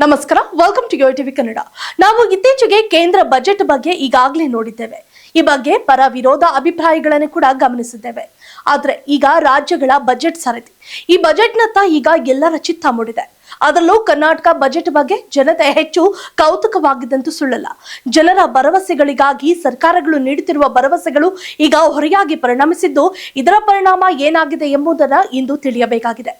ನಮಸ್ಕಾರ welcome to Yo TV Kannada ನಾವು ಇತ್ತೀಚೆಗೆ ಕೇಂದ್ರ ಬಜೆಟ್ ಬಗ್ಗೆ ಈಗಾಗಲೇ ನೋಡಿದ್ದೇವೆ. ಈ ಬಗ್ಗೆ ಪರ ವಿರೋಧ ಅಭಿಪ್ರಾಯಗಳನ್ನು ಕೂಡ ಗಮನಿಸಿದ್ದೇವೆ. ಆದರೆ ಈಗ ರಾಜ್ಯಗಳ ಬಜೆಟ್ ಸರದಿ. ಈ ಬಜೆಟ್ನತ್ತ ಈಗ ಎಲ್ಲರ ಚಿತ್ತ ಮೂಡಿದೆ. ಅದರಲ್ಲೂ ಕರ್ನಾಟಕ ಬಜೆಟ್ ಬಗ್ಗೆ ಜನತೆ ಹೆಚ್ಚು ಕೌತುಕವಾಗಿದ್ದಂತೂ ಸುಳ್ಳಲ್ಲ. ಜನರ ಭರವಸೆಗಳಿಗಾಗಿ ಸರ್ಕಾರಗಳು ನೀಡುತ್ತಿರುವ ಭರವಸೆಗಳು ಈಗ ಹೊರೆಯಾಗಿ ಪರಿಣಮಿಸಿದ್ದು ಇದರ ಪರಿಣಾಮ ಏನಾಗಿದೆ ಎಂಬುದನ್ನು ಇಂದು ತಿಳಿಯಬೇಕಾಗಿದೆ.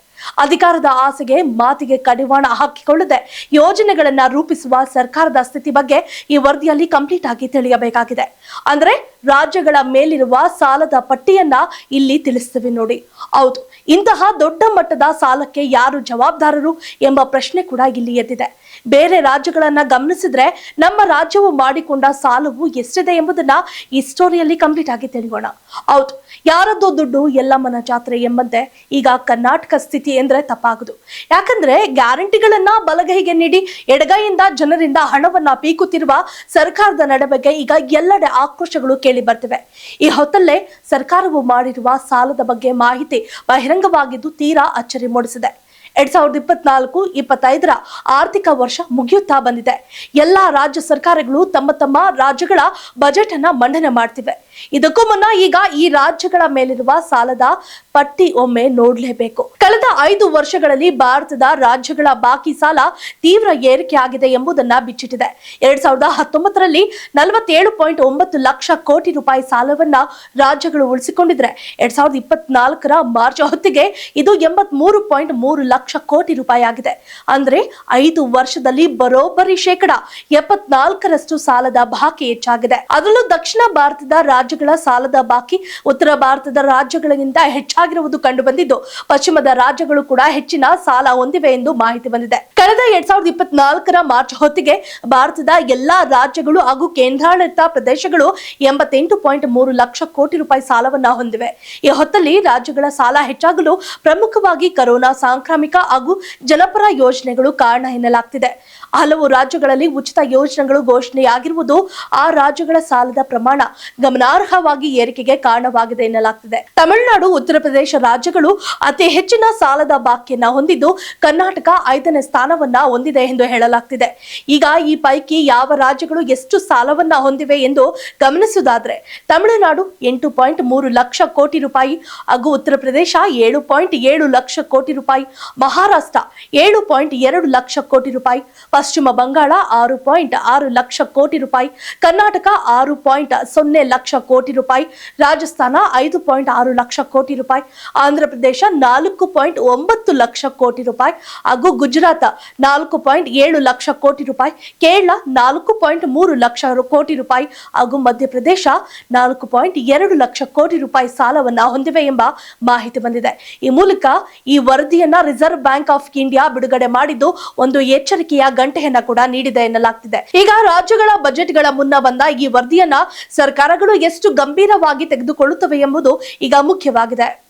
ಅಧಿಕಾರದ ಆಸೆಗೆ ಮಾತಿಗೆ ಕಡಿವಾಣ ಹಾಕಿಕೊಳ್ಳದೆ ಯೋಜನೆಗಳನ್ನ ರೂಪಿಸುವ ಸರ್ಕಾರದ ಸ್ಥಿತಿ ಬಗ್ಗೆ ಈ ವರದಿಯಲ್ಲಿ ಕಂಪ್ಲೀಟ್ ಆಗಿ ತಿಳಿಯಬೇಕಾಗಿದೆ. ಅಂದ್ರೆ ರಾಜ್ಯಗಳ ಮೇಲಿರುವ ಸಾಲದ ಪಟ್ಟಿಯನ್ನ ಇಲ್ಲಿ ತಿಳಿಸ್ತೀವಿ ನೋಡಿ. ಹೌದು, ಇಂತಹ ದೊಡ್ಡ ಮಟ್ಟದ ಸಾಲಕ್ಕೆ ಯಾರು ಜವಾಬ್ದಾರರು ಎಂಬ ಪ್ರಶ್ನೆ ಕೂಡ ಇಲ್ಲಿ ಎದ್ದಿದೆ. ಬೇರೆ ರಾಜ್ಯಗಳನ್ನ ಗಮನಿಸಿದ್ರೆ ನಮ್ಮ ರಾಜ್ಯವು ಮಾಡಿಕೊಂಡ ಸಾಲವು ಎಷ್ಟಿದೆ ಎಂಬುದನ್ನ ಈ ಸ್ಟೋರಿಯಲ್ಲಿ ಕಂಪ್ಲೀಟ್ ಆಗಿ ತಿಳಿಯೋಣ. ಹೌದು, ಯಾರದ್ದು ದುಡ್ಡು ಎಲ್ಲಮ್ಮನ ಜಾತ್ರೆ ಎಂಬಂತೆ ಈಗ ಕರ್ನಾಟಕ ಸ್ಥಿತಿ ಎಂದ್ರೆ ತಪ್ಪಾಗದು. ಯಾಕಂದ್ರೆ ಗ್ಯಾರಂಟಿಗಳನ್ನ ಬಲಗೈಗೆ ನೀಡಿ ಎಡಗೈಯಿಂದ ಜನರಿಂದ ಹಣವನ್ನ ಪೀಕುತ್ತಿರುವ ಸರ್ಕಾರದ ನಡೆ ಈಗ ಎಲ್ಲೆಡೆ ಆಕ್ರೋಶಗಳು ಕೇಳಿ ಬರ್ತಿವೆ. ಈ ಹೊತ್ತಲ್ಲೇ ಸರ್ಕಾರವು ಮಾಡಿರುವ ಸಾಲದ ಬಗ್ಗೆ ಮಾಹಿತಿ ಬಹಿರಂಗವಾಗಿದ್ದು ತೀರಾ ಅಚ್ಚರಿ ಮೂಡಿಸಿದೆ. ಎರಡ್ ಸಾವಿರದ ಇಪ್ಪತ್ನಾಲ್ಕು, ಇಪ್ಪತ್ತೈದರ ಆರ್ಥಿಕ ವರ್ಷ ಮುಗಿಯುತ್ತಾ ಬಂದಿದೆ. ಎಲ್ಲಾ ರಾಜ್ಯ ಸರ್ಕಾರಗಳು ತಮ್ಮ ತಮ್ಮ ರಾಜ್ಯಗಳ ಬಜೆಟ್ ಅನ್ನ ಮಂಡನೆ ಮಾಡ್ತಿವೆ. ಇದಕ್ಕೂ ಮುನ್ನ ಈಗ ಈ ರಾಜ್ಯಗಳ ಮೇಲಿರುವ ಸಾಲದ ಪಟ್ಟಿ ಒಮ್ಮೆ ನೋಡ್ಲೇಬೇಕು. ಕಳೆದ ಐದು ವರ್ಷಗಳಲ್ಲಿ ಭಾರತದ ರಾಜ್ಯಗಳ ಬಾಕಿ ಸಾಲ ತೀವ್ರ ಏರಿಕೆಯಾಗಿದೆ ಎಂಬುದನ್ನ ಬಿಚ್ಚಿಟ್ಟಿದೆ. ಎರಡ್ ಸಾವಿರದ ಹತ್ತೊಂಬತ್ತರಲ್ಲಿ ನಲವತ್ತೇಳು ಪಾಯಿಂಟ್ ಒಂಬತ್ತು ಲಕ್ಷ ಕೋಟಿ ರೂಪಾಯಿ ಸಾಲವನ್ನ ರಾಜ್ಯಗಳು ಉಳಿಸಿಕೊಂಡಿದ್ರೆ, ಎರಡ್ ಸಾವಿರದ ಇಪ್ಪತ್ನಾಲ್ಕರ ಮಾರ್ಚ್ ಹೊತ್ತಿಗೆ ಇದು ಎಂಬತ್ ಮೂರು ಪಾಯಿಂಟ್ ಮೂರು ಲಕ್ಷ ಕೋಟಿ ರೂಪಾಯಿ ಆಗಿದೆ. ಅಂದ್ರೆ ಐದು ವರ್ಷದಲ್ಲಿ ಬರೋಬ್ಬರಿ ಶೇಕಡ ಎಪ್ಪತ್ನಾಲ್ಕರಷ್ಟು ಸಾಲದ ಬಾಕಿ ಹೆಚ್ಚಾಗಿದೆ. ಅದರಲ್ಲೂ ದಕ್ಷಿಣ ಭಾರತದ ರಾಜ್ಯಗಳ ಸಾಲದ ಬಾಕಿ, ಉತ್ತರ ಭಾರತದ ರಾಜ್ಯಗಳಿಗಿಂತ ಹೆಚ್ಚಾಗಿರುವುದು ಕಂಡು ಬಂದಿದ್ದು ಪಶ್ಚಿಮದ ರಾಜ್ಯಗಳು ಕೂಡ ಹೆಚ್ಚಿನ ಸಾಲ ಹೊಂದಿವೆ ಎಂದು ಮಾಹಿತಿ ಬಂದಿದೆ. ಕಳೆದ ಎರಡ್ ಸಾವಿರದ ಇಪ್ಪತ್ನಾಲ್ಕರ ಮಾರ್ಚ್ ಹೊತ್ತಿಗೆ ಭಾರತದ ಎಲ್ಲಾ ರಾಜ್ಯಗಳು ಹಾಗೂ ಕೇಂದ್ರಾಡಳಿತ ಪ್ರದೇಶಗಳು ಎಂಬತ್ತೆಂಟು ಪಾಯಿಂಟ್ ಮೂರು ಲಕ್ಷ ಕೋಟಿ ರೂಪಾಯಿ ಸಾಲವನ್ನ ಹೊಂದಿವೆ. ಈ ಹೊತ್ತಲ್ಲಿ ರಾಜ್ಯಗಳ ಸಾಲ ಹೆಚ್ಚಾಗಲು ಪ್ರಮುಖವಾಗಿ ಕರೋನಾ ಸಾಂಕ್ರಾಮಿಕ ಹಾಗೂ ಜನಪರ ಯೋಜನೆಗಳು ಕಾರಣ ಎನ್ನಲಾಗ್ತಿದೆ. ಹಲವು ರಾಜ್ಯಗಳಲ್ಲಿ ಉಚಿತ ಯೋಜನೆಗಳು ಘೋಷಣೆಯಾಗಿರುವುದು ಆ ರಾಜ್ಯಗಳ ಸಾಲದ ಪ್ರಮಾಣ ಗಮನಾರ್ಹವಾಗಿ ಏರಿಕೆಗೆ ಕಾರಣವಾಗಿದೆ ಎನ್ನಲಾಗ್ತಿದೆ. ತಮಿಳುನಾಡು, ಉತ್ತರ ರಾಜ್ಯಗಳು ಅತಿ ಹೆಚ್ಚಿನ ಸಾಲದ ಬಾಕಿಯನ್ನ ಹೊಂದಿದ್ದು ಕರ್ನಾಟಕ ಐದನೇ ಸ್ಥಾನವನ್ನ ಹೊಂದಿದೆ ಎಂದು ಹೇಳಲಾಗ್ತಿದೆ. ಈಗ ಈ ಪೈಕಿ ಯಾವ ರಾಜ್ಯಗಳು ಎಷ್ಟು ಸಾಲವನ್ನ ಹೊಂದಿವೆ ಎಂದು ಗಮನಿಸುವುದಾದ್ರೆ, ತಮಿಳುನಾಡು ಎಂಟು ಪಾಯಿಂಟ್ ಮೂರು ಲಕ್ಷ ಕೋಟಿ ರೂಪಾಯಿ, ಹಾಗೂ ಉತ್ತರ ಪ್ರದೇಶ ಏಳು ಪಾಯಿಂಟ್ ಏಳು ಲಕ್ಷ ಕೋಟಿ ರೂಪಾಯಿ, ಮಹಾರಾಷ್ಟ್ರ ಏಳು ಪಾಯಿಂಟ್ ಎರಡು ಲಕ್ಷ ಕೋಟಿ ರೂಪಾಯಿ, ಪಶ್ಚಿಮ ಬಂಗಾಳ ಆರು ಪಾಯಿಂಟ್ ಆರು ಲಕ್ಷ ಕೋಟಿ ರೂಪಾಯಿ, ಕರ್ನಾಟಕ ಆರು ಪಾಯಿಂಟ್ ಸೊನ್ನೆ ಲಕ್ಷ ಕೋಟಿ ರೂಪಾಯಿ, ರಾಜಸ್ಥಾನ ಐದು ಪಾಯಿಂಟ್ ಆರು ಲಕ್ಷ ಕೋಟಿ ರೂಪಾಯಿ ಆಂಧ್ರ ಪ್ರದೇಶ ನಾಲ್ಕು ಪಾಯಿಂಟ್ ಒಂಬತ್ತು ಲಕ್ಷ ಕೋಟಿ ರೂಪಾಯಿ ಹಾಗೂ ಗುಜರಾತ್ ನಾಲ್ಕು ಪಾಯಿಂಟ್ ಏಳು ಲಕ್ಷ ಕೋಟಿ ರೂಪಾಯಿ, ಕೇರಳ ನಾಲ್ಕು ಪಾಯಿಂಟ್ ಮೂರು ಲಕ್ಷ ಕೋಟಿ ರೂಪಾಯಿ ಹಾಗೂ ಮಧ್ಯಪ್ರದೇಶ ನಾಲ್ಕು ಪಾಯಿಂಟ್ ಎರಡು ಲಕ್ಷ ಕೋಟಿ ರೂಪಾಯಿ ಸಾಲವನ್ನು ಹೊಂದಿವೆ ಎಂಬ ಮಾಹಿತಿ ಬಂದಿದೆ. ಈ ಮೂಲಕ ಈ ವರದಿಯನ್ನ ರಿಸರ್ವ್ ಬ್ಯಾಂಕ್ ಆಫ್ ಇಂಡಿಯಾ ಬಿಡುಗಡೆ ಮಾಡಿದ್ದು ಒಂದು ಎಚ್ಚರಿಕೆಯ ಗಂಟೆಯನ್ನ ಕೂಡ ನೀಡಿದೆ ಎನ್ನಲಾಗ್ತಿದೆ. ಈಗ ರಾಜ್ಯಗಳ ಬಜೆಟ್ಗಳ ಮುನ್ನ ಬಂದ ಈ ವರದಿಯನ್ನ ಸರ್ಕಾರಗಳು ಎಷ್ಟು ಗಂಭೀರವಾಗಿ ತೆಗೆದುಕೊಳ್ಳುತ್ತವೆ ಎಂಬುದು ಈಗ ಮುಖ್ಯವಾಗಿದೆ.